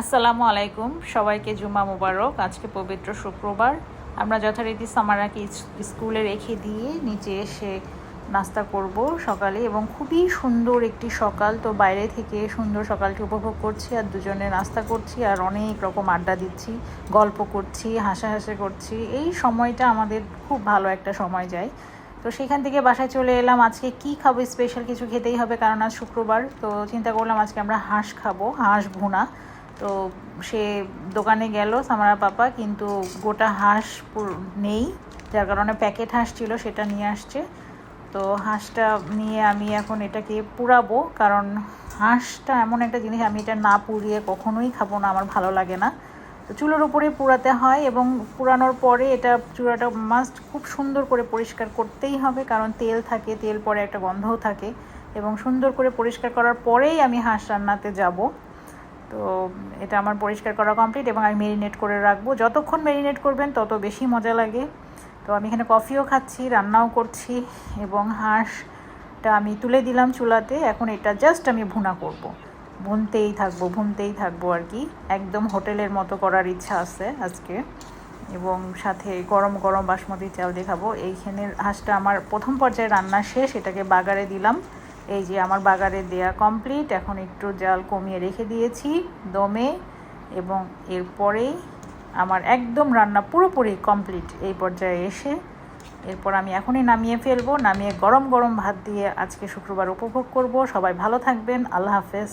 আসসালামু আলাইকুম। সবাইকে জুমা মোবারক। আজকে পবিত্র শুক্রবার। আমরা যথারীতি সামারাকে স্কুলে রেখে দিয়ে নিচে এসে নাস্তা করব সকালে এবং খুবই সুন্দর একটি সকাল। তো বাইরে থেকে সুন্দর সকালটি উপভোগ করছি আর দুজনে নাস্তা করছি আর অনেক রকম আড্ডা দিচ্ছি, গল্প করছি, হাসাহাসি করছি। এই সময়টা আমাদের খুব ভালো একটা সময় যায়। তো সেখান থেকে বাসায় চলে এলাম। আজকে কি খাব? স্পেশাল কিছু খেতেই হবে কারণ আজ শুক্রবার। তো চিন্তা করলাম আজকে আমরা হাঁস খাব, হাঁস ভুনা। তো সে দোকানে গেল সামারা পাপা, কিন্তু গোটা হাঁস নেই, যার কারণে প্যাকেট হাঁস ছিল, সেটা নিয়ে আসছে। তো হাঁসটা নিয়ে আমি এখন এটাকে পুরাবো কারণ হাঁসটা এমন একটা জিনিস, আমি এটা না পুড়িয়ে কখনোই খাব না, আমার ভালো লাগে না। তো চুলোর উপরে পুরাতে হয় এবং পুরানোর পরে এটা চূড়াটা মাস্ট খুব সুন্দর করে পরিষ্কার করতেই হবে, কারণ তেল থাকে, তেল পরে একটা গন্ধও থাকে। এবং সুন্দর করে পরিষ্কার করার পরেই আমি হাঁস রান্নাতে যাব। তো এটা আমার পরিষ্কার করা কমপ্লিট এবং আমি মেরিনেট করে রাখব। যতক্ষণ মেরিনেট করবেন তত বেশি মজা লাগে। তো আমি এখানে কফিও খাচ্ছি, রান্নাও করছি এবং হাঁসটা আমি তুলে দিলাম চুলাতে। এখন এটা জাস্ট আমি ভুনা করব। ভুনতেই থাকব ভুনতেই থাকব আর কি। একদম হোটেলের মতো করার ইচ্ছা আছে আজকে। এবং সাথে গরম গরম বাসমতি চাল দিয়ে খাব। এইখানের হাঁসটা আমার প্রথম পর্যায়ে রান্না শেষ, এটাকে বাগারে দিলাম। এই যে আমার বাগারে দেয়া কমপ্লিট এখন একটু জাল কমিয়ে রেখে দিয়েছি দমে, এবং এরপরেই আমার একদম রান্না পুরোপুরি কমপ্লিট এই পর্যায়ে এসে, এরপর আমি এখনই নামিয়ে ফেলব, নামিয়ে গরম গরম ভাত দিয়ে আজকে শুক্রবার উপভোগ করব। সবাই ভালো থাকবেন, আল্লাহ হাফেজ।